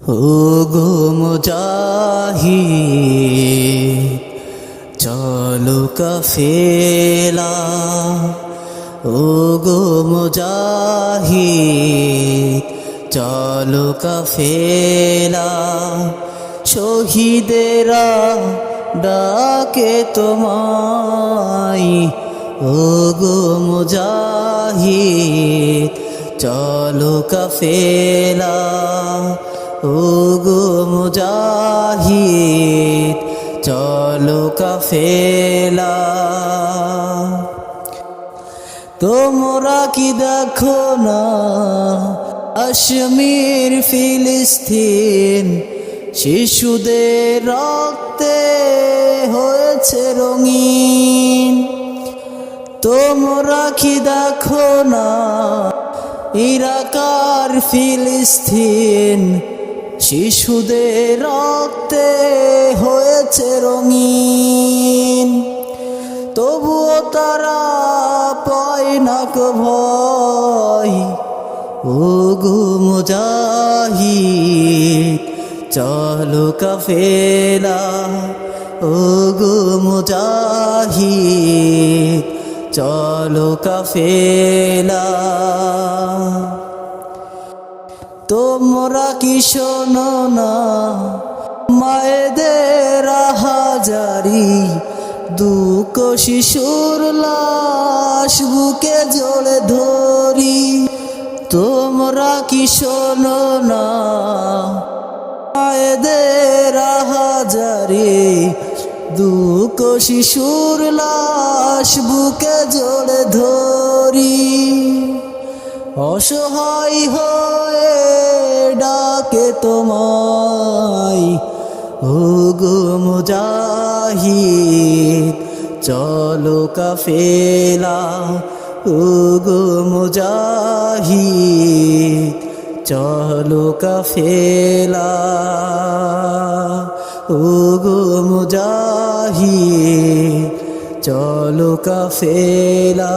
ও গো মুজাহি চলো কাফেলা। ও গো মুজাহি চলো কাফেলা। শহীদেরা ডাকে তোমায় ও গো মুজাহিদ, চলো কাফেলা। ও গো মুজাহিদ, চলো কাফেলা। তোমরা কি দেখো না কাশ্মীর ফিলিস্তিন? শিশুদের রক্তে হয়েছে রঙিন। তোমরা কি দেখো না, ইরাকার ফিলিস্তিন? শিশুদের রক্তে হয়েছে রঙিন, তবুও তারা পায় না কো ভয়। ও গো মুজাহিদ, চলো কাফেলা। ও গো মুজাহিদ, চলো কাফেলা। তোমরা কি শোনো না? মায়েদের হাজারি দুঃখ শিশুর লাশ বুকে জোড়ে ধরি। তোমরা কি শোনো না? মায়েদের হাজারি দুঃখ শিশুর লাশ বুকে জোড়ে ধরি। অসহায় হয়ে ডাকে তোমায়। ও গো মুজাহিদ, চলো কাফেলা। ও গো মুজাহিদ, চলো কাফেলা। ও গো মুজাহিদ, চলো কাফেলা।